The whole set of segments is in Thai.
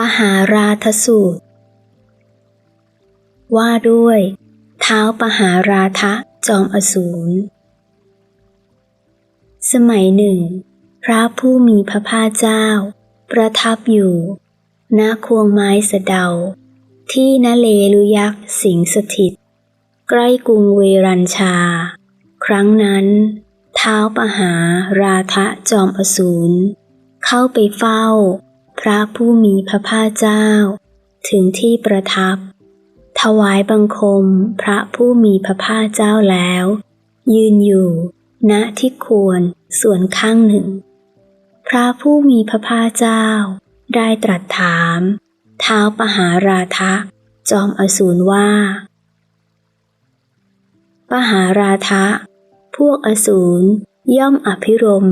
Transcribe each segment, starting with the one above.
ปหาราทสูตร ว่าด้วย เท้าปหาราทะจอมอสูร สมัยหนึ่ง พระผู้มีพระภาคเจ้า ประทับอยู่ณควงไม้สะเดา ที่นเลลุยักษ์สิงสถิต ใกล้กรุงเวรัญชา ครั้งนั้น เท้าปหาราทะจอมอสูร เข้าไปเฝ้า พระผู้มีพระภาคเจ้า ถึงที่ประทับ ถวายบังคมพระผู้มีพระภาคเจ้าแล้ว ยืนอยู่ณที่ควรส่วนข้างหนึ่ง พระผู้มีพระภาคเจ้า ได้ตรัสถามเท้าปหาราทะ จอมอสูรว่า ปหาราทะ พวกอสูรย่อมอภิรม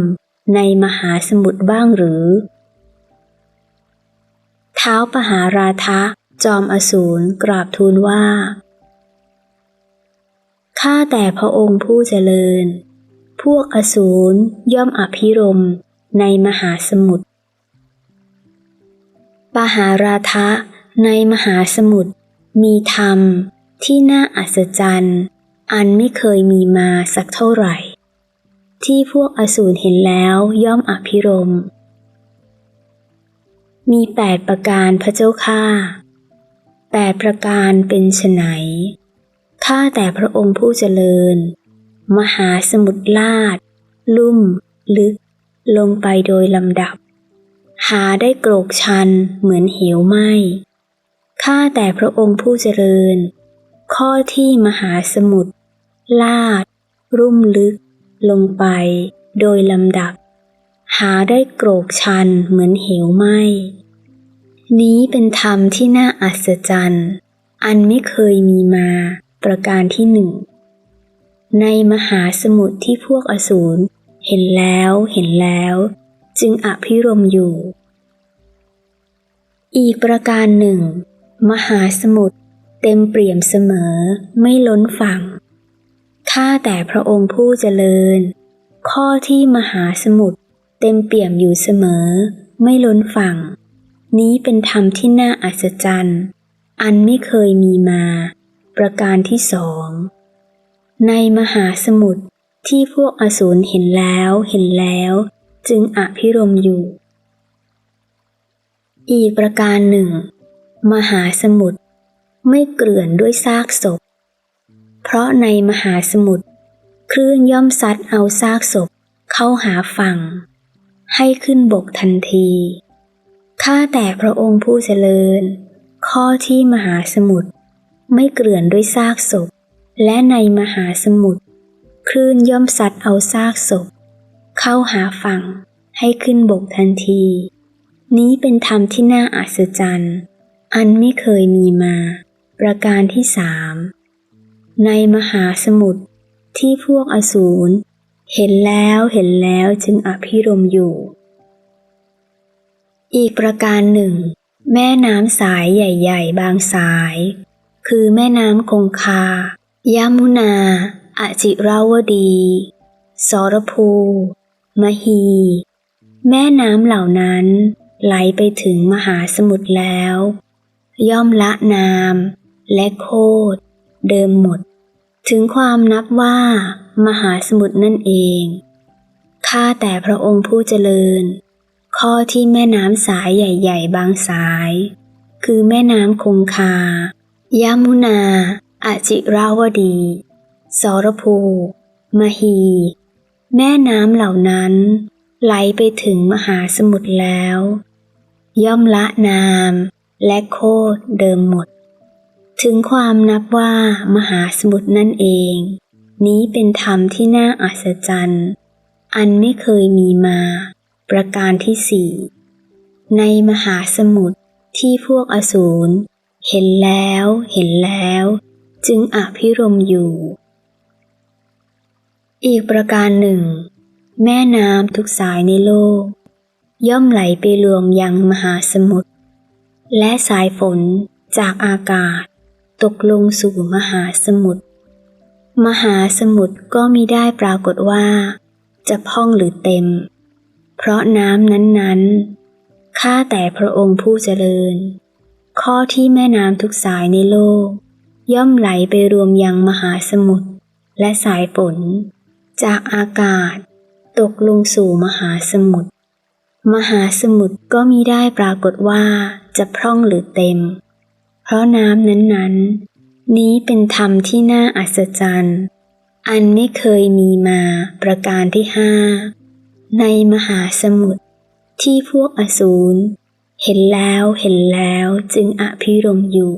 ในมหาสมุทรบ้างหรือ เท้าปหาราทะ จอมอสูรกราบทูลว่า ข้าแต่พระองค์ผู้เจริญ พวกอสูรย่อมอภิรมในมหาสมุทร ปหาราทะในมหาสมุทรมีธรรมที่น่าอัศจรรย์ อันไม่เคยมีมาสักเท่าไหร่ ที่พวกอสูรเห็นแล้วย่อมอภิรมย์ มีแปดประการพระเจ้าข้าแปดประการเป็นไฉนข้าแต่พระองค์ผู้เจริญ มหาสมุทรลาด ลุ่ม ลึก ลงไปโดยลำดับ หาได้โกรกชันเหมือนเหวไหมข้าแต่พระองค์ผู้เจริญ ข้อที่มหาสมุทรลาด รุ่มลึก ลงไป โดยลำดับ หาได้โกรกชันเหมือนเหวไหมนี้เป็นธรรมที่น่าอัศจรรย์ อันไม่เคยมีมา ประการที่หนึ่ง ในมหาสมุทรที่พวกอสูรเห็นแล้วเห็นแล้ว จึงอภิรมอยู่ อีกประการหนึ่ง มหาสมุทรเต็มเปี่ยมเสมอไม่ล้นฝั่ง ข้าแต่พระองค์ผู้เจริญ ข้อที่มหาสมุทร เต็มเปี่ยมอยู่เสมอ ไม่ล้นฝั่ง นี้เป็นธรรมที่น่าอัศจรรย์ อันไม่เคยมีมา ประการที่สอง ในมหาสมุทรที่พวกอสูรเห็นแล้วเห็นแล้ว จึงอภิรมย์อยู่ อีกประการหนึ่ง มหาสมุทรไม่เกลื่อนด้วยซากศพ เพราะในมหาสมุทรคลื่นย่อมซัดเอาซากศพเข้าหาฝั่ง ให้ขึ้นบกทันที ข้าแต่พระองค์ผู้เจริญ ข้อที่มหาสมุทรไม่เกลื่อนด้วยซากศพ และในมหาสมุทรคลื่นย่อมซัดเอาซากศพ เข้าหาฝั่งให้ขึ้นบกทันที นี้เป็นธรรมที่น่าอัศจรรย์ อันไม่เคยมีมา ประการที่สามในมหาสมุทรที่พวกอสูร เห็นแล้วเห็นแล้วจึงอภิรมย์อยู่ อีกประการหนึ่ง แม่น้ำสายใหญ่ๆ บางสาย คือแม่น้ำคงคา ยามุนาอาจิราวดี สรภู มหี แม่น้ำเหล่านั้นไหลไปถึงมหาสมุทรแล้ว ย่อมละนาม และโคดเดิมหมด ถึงความนับว่า มหาสมุทรนั่นเอง ข้าแต่พระองค์ผู้เจริญ ข้อที่แม่น้ำสายใหญ่ๆ บางสาย คือแม่น้ำคงคา ยามุนาอจิราวดี สรภู มหี แม่น้ำเหล่านั้น ไหลไปถึงมหาสมุทรแล้ว ย่อมละนามและโคดเดิมหมด ถึงความนับว่ามหาสมุทรนั่นเอง นี้เป็นธรรมที่น่าอัศจรรย์ อันไม่เคยมีมา ประการที่สี่ในมหาสมุทรที่พวกอสูรเห็นแล้วเห็นแล้ว จึงอภิรมอยู่ อีกประการหนึ่ง แม่น้ำทุกสายในโลก ย่อมไหลไปรวมยังมหาสมุทรและสายฝนจากอากาศ ตกลงสู่มหาสมุทร มหาสมุทรก็มิได้ปรากฏว่า จะพร่องหรือเต็ม เพราะน้ำนั้นข้าแต่พระองค์ผู้เจริญ ข้อที่แม่น้ำทุกสายในโลก ย่อมไหลไปรวมยังมหาสมุทรและสายฝนจากอากาศ ตกลงสู่มหาสมุทร มหาสมุทรก็มีได้ปรากฏว่าจะพร่องหรือเต็ม เพราะน้ำนั้นๆ นี้เป็นธรรมที่น่าอัศจรรย์ อันไม่เคยมีมาประการที่ห้า ในมหาสมุทรที่พวกอสูรเห็นแล้วเห็นแล้วจึงอภิรมอยู่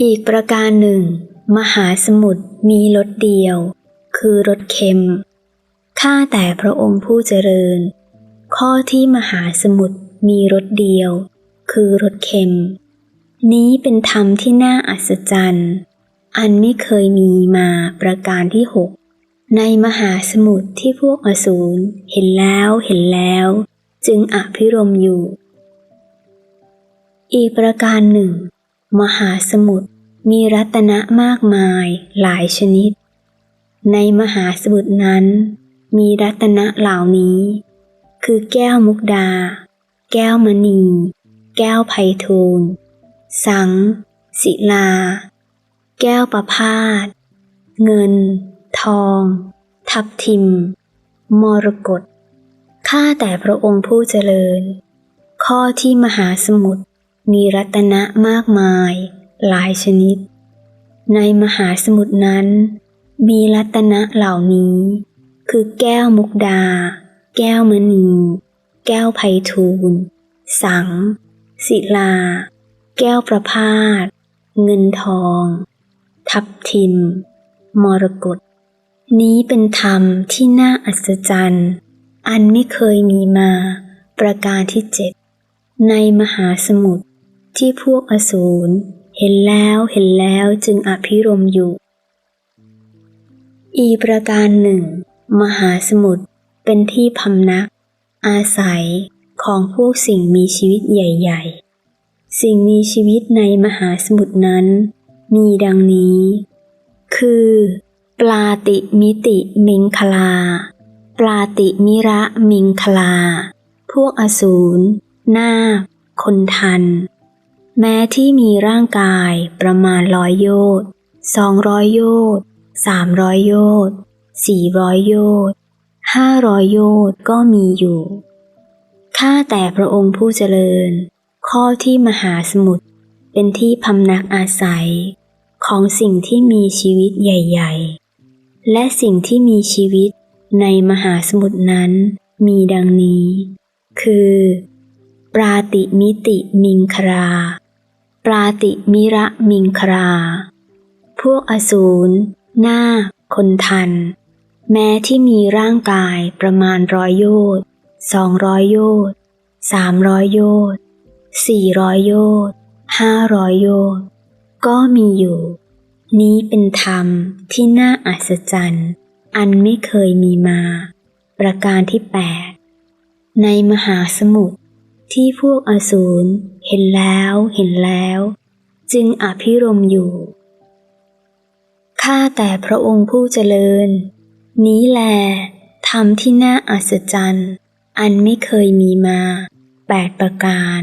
อีกประการหนึ่ง มหาสมุทรมีรสเดียว คือรสเค็ม ข้าแต่พระองค์ผู้เจริญ ข้อที่มหาสมุทรมีรสเดียว คือรสเค็ม นี้เป็นธรรมที่น่าอัศจรรย์ อันไม่เคยมีมาประการที่หกในมหาสมุทรที่พวกอสูรเห็นแล้วเห็นแล้ว จึงอภิรมอยู่ อีกประการหนึ่ง มหาสมุทรมีรัตนะมากมายหลายชนิด ในมหาสมุทรนั้น มีรัตนะเหล่านี้ คือแก้วมุกดา แก้วมณี แก้วไพฑูรย์ สัง ศิลา แก้วประพาส เงิน ทอง ทับทิม มรกต ข้าแต่พระองค์ผู้เจริญ ข้อที่มหาสมุทรมีรัตนะมากมาย หลายชนิด ในมหาสมุทรนั้น มีรัตนะเหล่านี้ คือแก้วมุกดา แก้วมณี แก้วไพฑูรย์สัง ศิลา แก้วประพาส เงินทอง ทับทิม มรกต นี้เป็นธรรมที่น่าอัศจรรย์ อันไม่เคยมีมา ประการที่เจ็ด ในมหาสมุทรที่พวกอสูรเห็นแล้วเห็นแล้วจึงอภิรมอยู่ อีประการหนึ่ง มหาสมุทรเป็นที่พำนัก อาศัยของพวกสิ่งมีชีวิตใหญ่ ๆ สิ่งมีชีวิตในมหาสมุทรนั้น มีดังนี้ คือ ปลาติมิติมิงคลา ปลาติมิระมิงคลา พวกอสูรนาคคนทัน แม้ที่มีร่างกายประมาณร้อยโยชน์สองร้อยโยชน์สามร้อยโยชน์สี่ร้อยโยชน์ห้าร้อยโยชน์ก็มีอยู่ ข้าแต่พระองค์ผู้เจริญ ข้อที่มหาสมุทรเป็นที่พำนักอาศัย ของสิ่งที่มีชีวิตใหญ่ ๆ และสิ่งที่มีชีวิตในมหาสมุทรนั้นมีดังนี้ คือ ปราติมิติมิงครา ปราติมิระมิงครา พวกอสูรหน้า คนทัน แม้ที่มีร่างกายประมาณร้อยโยชน์สองร้อยโยชน์สามร้อยโยชน์ สี่ร้อยโยชน์ห้าร้อยโยชน์ก็มีอยู่ นี้เป็นธรรมที่น่าอัศจรรย์ อันไม่เคยมีมา ประการที่แปดในมหาสมุทรที่พวกอสูรเห็นแล้วเห็นแล้ว จึงอภิรมอยู่ ข้าแต่พระองค์ผู้เจริญ นี้แลธรรมที่น่าอัศจรรย์ อันไม่เคยมีมาแปดประการ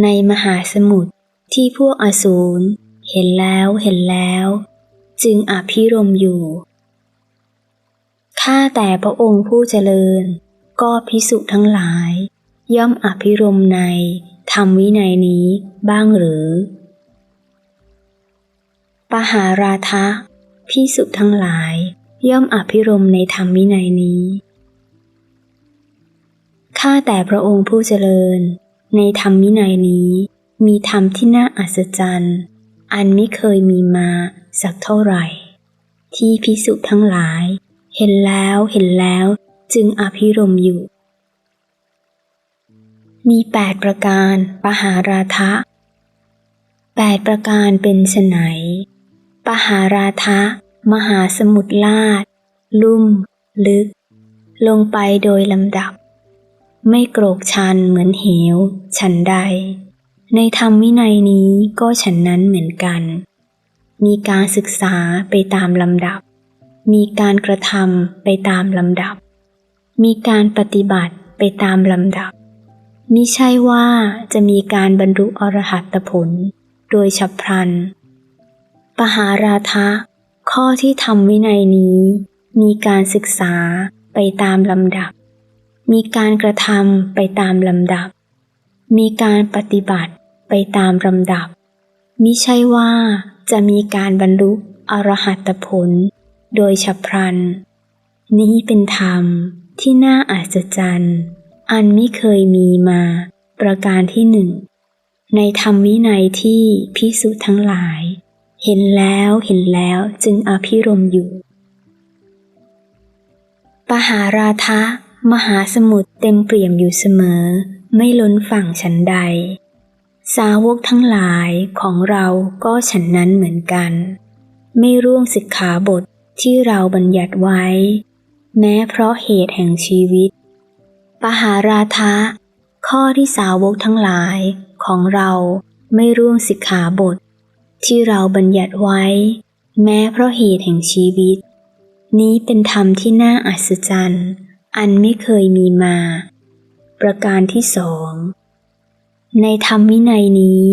ในมหาสมุทรที่พวกอสูรเห็นแล้วเห็นแล้ว จึงอภิรมอยู่ ข้าแต่พระองค์ผู้เจริญ ก็พิสุทั้งหลาย ย่อมอภิรมในธรรมวินัยนี้บ้างหรือ ปหาราทะพิสุทั้งหลาย ย่อมอภิรมในธรรมวินัยนี้ ข้าแต่พระองค์ผู้เจริญ ในธรรมวินัยนี้ มีธรรมที่น่าอัศจรรย์ อันไม่เคยมีมาสักเท่าไหร่ ที่พิสุทั้งหลาย เห็นแล้วเห็นแล้วจึงอภิรมอยู่ มีแปดประการปหาราทะแปดประการเป็นไฉนปหาราทะ มหาสมุทรลาด ลุ่ม ลึก ลงไปโดยลำดับ ไม่โกรกชันเหมือนเหว ฉันใด ในธรรมวินัยนี้ก็ฉันนั้นเหมือนกัน มีการศึกษาไปตามลำดับ มีการกระทำไปตามลำดับ มีการปฏิบัติไปตามลำดับมิใช่ว่าจะมีการบรรลุอรหัตผล โดยฉับพลัน ปหาราทะ ข้อที่ทำวินัยนี้ มีการศึกษาไปตามลำดับ มีการกระทำไปตามลำดับ มีการปฏิบัติไปตามลำดับ มิใช่ว่าจะมีการบรรลุอรหัตผล โดยฉับพลัน นี้เป็นธรรมที่น่าอัศจรรย์ อันไม่เคยมีมา ประการที่หนึ่ง ในธรรมวินัยที่พิสุทั้งหลาย เห็นแล้วเห็นแล้วจึงอภิรมย์อยู่ ปหาราทะ มหาสมุทรเต็มเปี่ยมอยู่เสมอ ไม่ล้นฝั่งฉันใด สาวกทั้งหลายของเราก็ฉันนั้นเหมือนกัน ไม่ร่วงสิกขาบทที่เราบัญญัติไว้ แม้เพราะเหตุแห่งชีวิต ปหาราทะ ข้อที่สาวกทั้งหลายของเราไม่ร่วงสิกขาบท ที่เราบัญญัติไว้ แม้เพราะเหตุแห่งชีวิต นี้เป็นธรรมที่น่าอัศจรรย์ อันไม่เคยมีมา ประการที่สอง ในธรรมวินัยนี้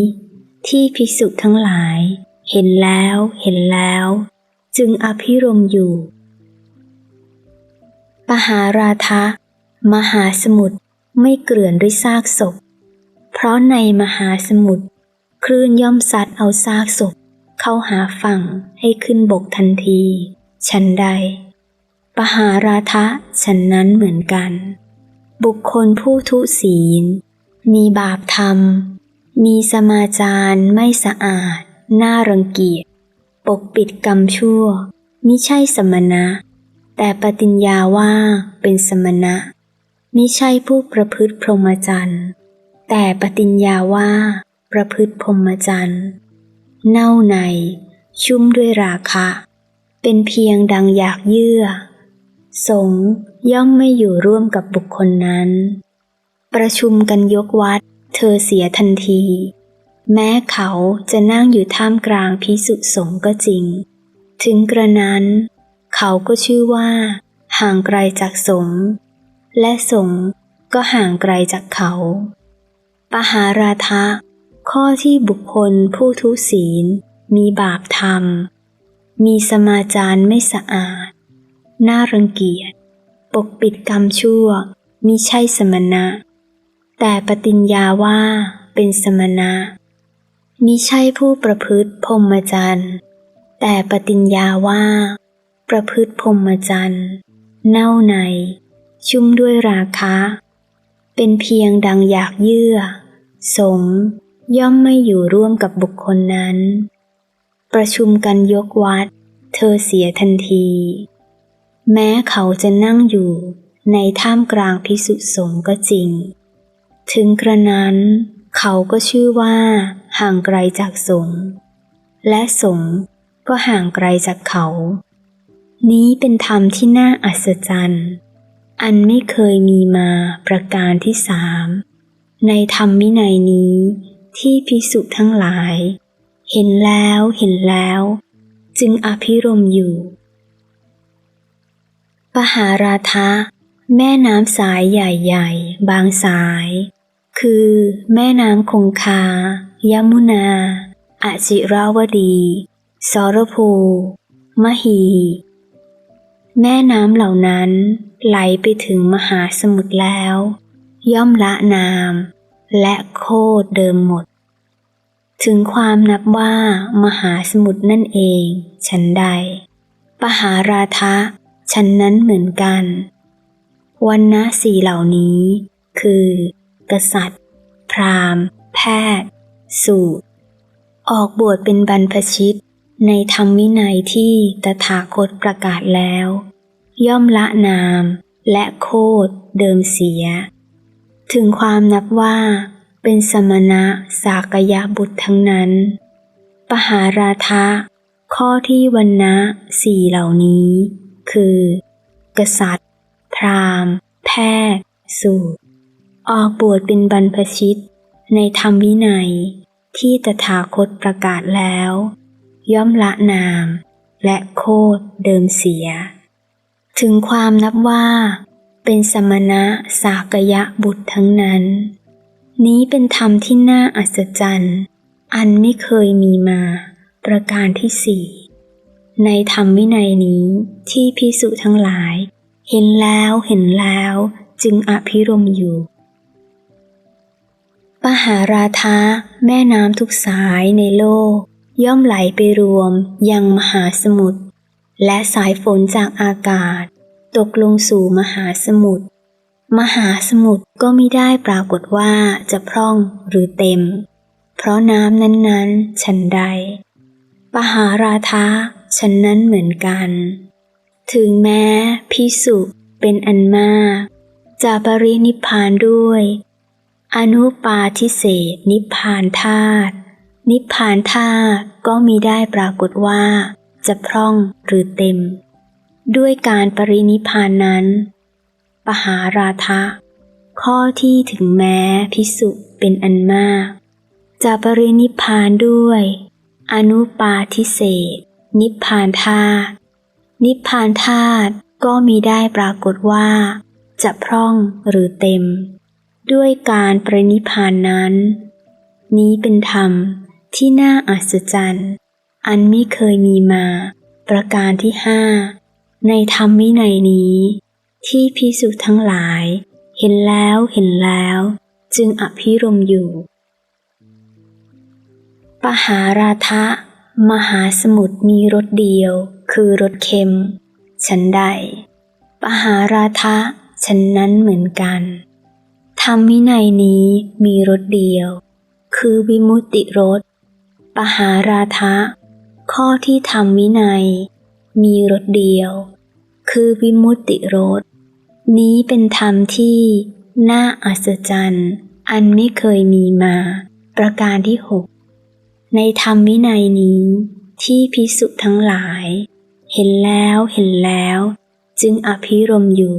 ที่ภิกษุทั้งหลาย เห็นแล้วเห็นแล้ว จึงอภิรมย์อยู่ ปหาราทะ มหาสมุทรไม่เกลื่อนด้วยซากศพ เพราะในมหาสมุทรคลื่นย่อมซัดเอาซากศพ เข้าหาฝั่งให้ขึ้นบกทันที ฉันใด ปหาราทะฉันนั้นเหมือนกัน บุคคลผู้ทุศีล มีบาปธรรม มีสมาจารไม่สะอาด น่ารังเกียจ ปกปิดกรรมชั่ว มิใช่สมณะ แต่ปฏิญญาว่าเป็นสมณะ มิใช่ผู้ประพฤติพรหมจรรย์ แต่ปฏิญญาว่าประพฤติพรหมจรรย์ เน่าใน ชุ่มด้วยราคะ เป็นเพียงดังอยากเยื่อ สงย่อมไม่อยู่ร่วมกับบุคคลนั้น ประชุมกันยกวัด เธอเสียทันที แม้เขาจะนั่งอยู่ท่ามกลางพิสุสงก็จริง ถึงกระนั้น เขาก็ชื่อว่า ห่างไกลจากสงและสงก็ห่างไกลจากเขา ปหาราทะ ข้อที่บุคคลผู้ทุศีล มีบาปธรรมมีสมาจารไม่สะอาด น่ารังเกียจ ปกปิดกรรมชั่วมิใช่สมณะ แต่ปฏิญญาว่าเป็นสมณะมิใช่ผู้ประพฤติพรหมจรรย์ แต่ปฏิญญาว่า ประพฤติพรหมจรรย์ เน่าใน ชุ่มด้วยราคะ เป็นเพียงดังอยากเยื่อ สงย่อมไม่อยู่ร่วมกับบุคคลนั้น ประชุมกันยกวัด เธอเสียทันที แม้เขาจะนั่งอยู่ในท่ามกลางพิสุสงก็จริง ถึงกระนั้น เขาก็ชื่อว่า ห่างไกลจากสงและสงก็ห่างไกลจากเขา นี้เป็นธรรมที่น่าอัศจรรย์ อันไม่เคยมีมาประการที่สามในธรรมวินัยนี้ที่พิสุทั้งหลาย เห็นแล้วเห็นแล้ว จึงอภิรมย์อยู่ ปหาราทะ แม่น้ำสายใหญ่ๆ บางสาย คือ แม่น้ำคงคา ยมุนาอาจิราวดี สรภู มหี แม่น้ำเหล่านั้นไหลไปถึงมหาสมุทรแล้ว ย่อมละนาม และโคดเดิมหมด ถึงความนับว่ามหาสมุทรนั่นเอง ฉันใด ปหาราทะ ฉันนั้นเหมือนกันวันนะสี่เหล่านี้ คือ กษัตริย์ พราหมณ์ แพทย์ สูตร ออกบวชเป็นบรรพชิต ในธรรมวินัยที่ตถาคตประกาศแล้ว ย่อมละนาม และโคดเดิมเสีย ถึงความนับว่า เป็นสมณะสากยะบุตรทั้งนั้น ปหาราทะข้อที่วันนะสี่เหล่านี้ คือ กษัตริย์ พราหมณ์ แพทย์ สูตร ออกบวชเป็นบรรพชิต ในธรรมวินัย ที่ตถาคตประกาศแล้ว ย่อมละนาม และโคดเดิมเสีย ถึงความนับว่า เป็นสมณะสากยะบุตรทั้งนั้น นี้เป็นธรรมที่น่าอัศจรรย์ อันไม่เคยมีมา ประการที่สี่ ในธรรมวินัยนี้ที่พิสุทั้งหลาย เห็นแล้วเห็นแล้วจึงอภิรมย์อยู่ ปหาราทะแม่น้ำทุกสายในโลก ย่อมไหลไปรวมยังมหาสมุทรและสายฝนจากอากาศ ตกลงสู่มหาสมุทรมหาสมุทรก็ไม่ได้ปรากฏว่าจะพร่องหรือเต็ม เพราะน้ำนั้นๆ ฉันใด ปหาราทะ ฉันนั้นเหมือนกัน ถึงแม้พิสุเป็นอันมาก จะปรินิพานด้วย อนุปาทิเศษนิพานธาตุนิพานธาตุก็มีได้ปรากฏว่า จะพร่องหรือเต็ม ด้วยการปรินิพานนั้น ปหาราทะ ข้อที่ถึงแม้พิสุเป็นอันมาก จะปรินิพานด้วย อนุปาทิเศษ นิพพานธาตุนิพพานธาตุก็มีได้ปรากฏว่า จะพร่องหรือเต็ม ด้วยการปรินิพพานนั้น นี้เป็นธรรมที่น่าอัศจรรย์ อันไม่เคยมีมา ประการที่ห้าในธรรมวินัยนี้ ที่พิสุทั้งหลาย เห็นแล้วเห็นแล้ว จึงอภิรมย์อยู่ ปหาราทะ มหาสมุทรมีรสเดียว คือรสเค็ม ฉันใด ปหาราทะฉันนั้นเหมือนกันธรรมวินัยนี้มีรสเดียว คือวิมุตติรสปหาราทะ ข้อที่ทำวินัย มีรสเดียว คือวิมุตติรสนี้เป็นธรรมที่น่าอัศจรรย์ อันไม่เคยมีมา ประการที่หก ในธรรมวินัยนี้ที่พิสุทั้งหลาย เห็นแล้วเห็นแล้ว จึงอภิรมย์อยู่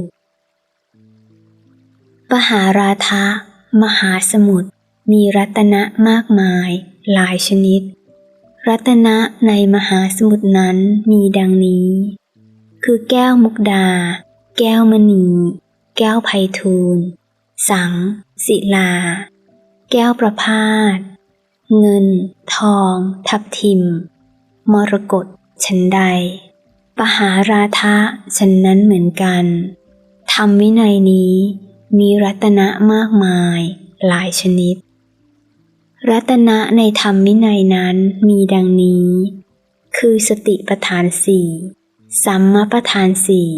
ปหาราทะมหาสมุทรมีรัตนะมากมาย หลายชนิด รัตนะในมหาสมุทรนั้นมีดังนี้ คือแก้วมุกดา แก้วมณี แก้วไพฑูรย์สัง ศิลา แก้วประพาส เงิน ทอง ทับทิม มรกตฉันใด ปหาราทะฉันนั้นเหมือนกันธรรมวินัยนี้มีรัตนะมากมาย หลายชนิด รัตนะในธรรมวินัยนั้นมีดังนี้ คือสติปทานสี่สัมมาปทานสี่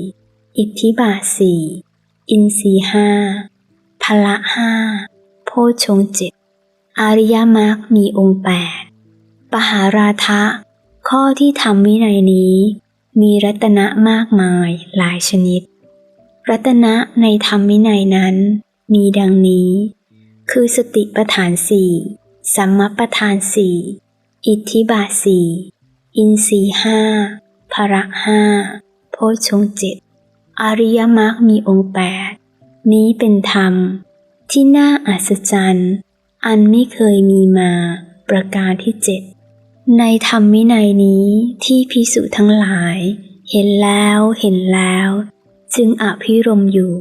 อิทธิบาทสี่อินทรีห้าพละห้าโพชฌงเจ็ด อริยมรรคมีองค์แปดปหาราทะ ข้อที่ทำวินัยนี้ มีรัตนะมากมายหลายชนิด รัตนะในธรรมวินัยนั้น มีดังนี้ คือสติปทานสี่สัมมปทานสี่อิทธิบาทสี่อินทรีห้าพระห้าโพชฌงเจ็ดอริยมรรคมีองค์แปดนี้เป็นธรรม ที่น่าอัศจรรย์ อันไม่เคยมีมา ประการที่เจ็ดในธรรมวินัยนี้ที่พิสุทั้งหลาย เห็นแล้วเห็นแล้ว จึงอภิรมย์อยู่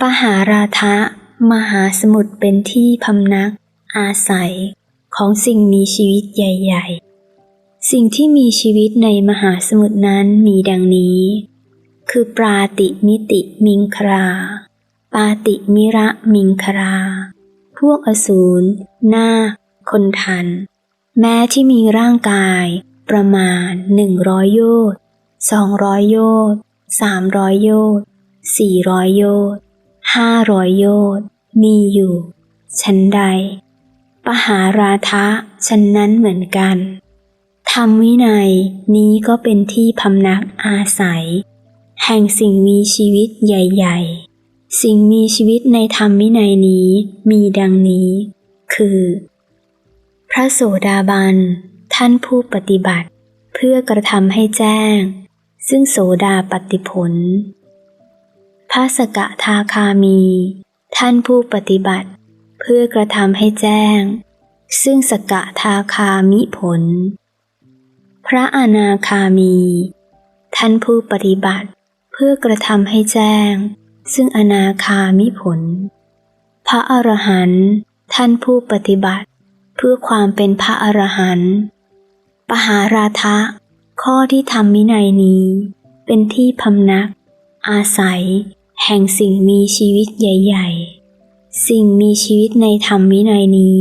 ปหาราทะ มหาสมุทรเป็นที่พำนัก อาศัยของสิ่งมีชีวิตใหญ่ ๆ สิ่งที่มีชีวิตในมหาสมุทรนั้นมีดังนี้ คือปราติมิติมิงครา ปาติมิระมิงครา พวกอสูรนาคคนทัน แม้ที่มีร่างกาย ประมาณหนึ่งร้อยโยชน์สองร้อยโยชน์สามร้อยโยชน์สี่ร้อยโยชน์ห้าร้อยโยชน์มีอยู่ ชั้นใด ปหาราทะชั้นนั้นเหมือนกันธรรมวินัยนี้ก็เป็นที่พำนักอาศัย แห่งสิ่งมีชีวิตใหญ่ ๆ สิ่งมีชีวิตในธรรมวินัยนี้มีดังนี้ คือ พระโสดาบัน ท่านผู้ปฏิบัติ เพื่อกระทำให้แจ้ง ซึ่งโสดาปฏิผล พระสกทาคามี ท่านผู้ปฏิบัติ เพื่อกระทำให้แจ้ง ซึ่งสกทาคามิผล พระอนาคามี ท่านผู้ปฏิบัติ เพื่อกระทำให้แจ้ง ซึ่งอนาคามิผล พระอรหันต์ท่านผู้ปฏิบัติ เพื่อความเป็นพระอรหันต์ปหาราทะ ข้อที่ทำวินัยนี้ เป็นที่พำนัก อาศัย แห่งสิ่งมีชีวิตใหญ่ ๆ สิ่งมีชีวิตในธรรมวินัยนี้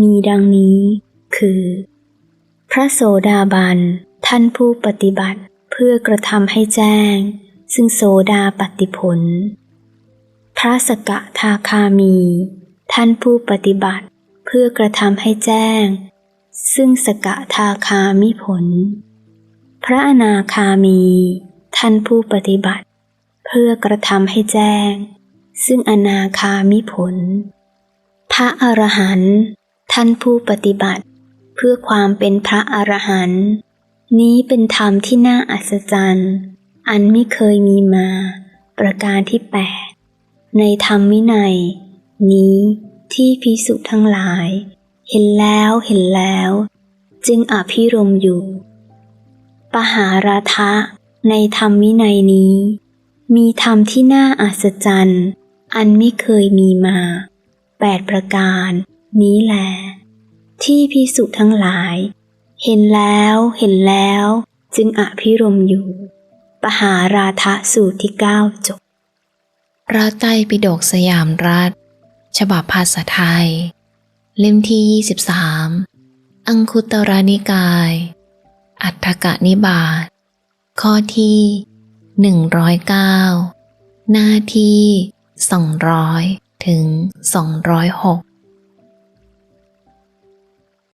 มีดังนี้ คือ พระโสดาบัน ท่านผู้ปฏิบัติเพื่อกระทำให้แจ้ง ซึ่งโสดาปฏิผล พระสกทาคามี ท่านผู้ปฏิบัติ เพื่อกระทำให้แจ้ง ซึ่งสกทาคามิผล พระอนาคามี ท่านผู้ปฏิบัติ เพื่อกระทำให้แจ้ง ซึ่งอนาคามิผล พระอรหันต์ท่านผู้ปฏิบัติ เพื่อความเป็นพระอรหันต์นี้เป็นธรรมที่น่าอัศจรรย์ อันไม่เคยมีมา ประการที่แปด ในธรรมวินัย นี้ที่พิสุทั้งหลาย เห็นแล้วเห็นแล้ว จึงอภิรมย์อยู่ ปหาราทะในธรรมวินัยนี้ มีธรรมที่น่าอัศจรรย์ อันไม่เคยมีมาแปดประการนี้แหลที่พิสุทั้งหลาย เห็นแล้วเห็นแล้ว จึงอภิรมย์อยู่ ปหาราทะสูตรที่เก้าจบ พระไตรปิฎกสยามรัฐ ฉบับภาษาไทย เล่มที่ 23 อังคุตรนิกาย อัฏฐกนิบาตข้อที่ 109 หน้าที่ 200 ถึง 206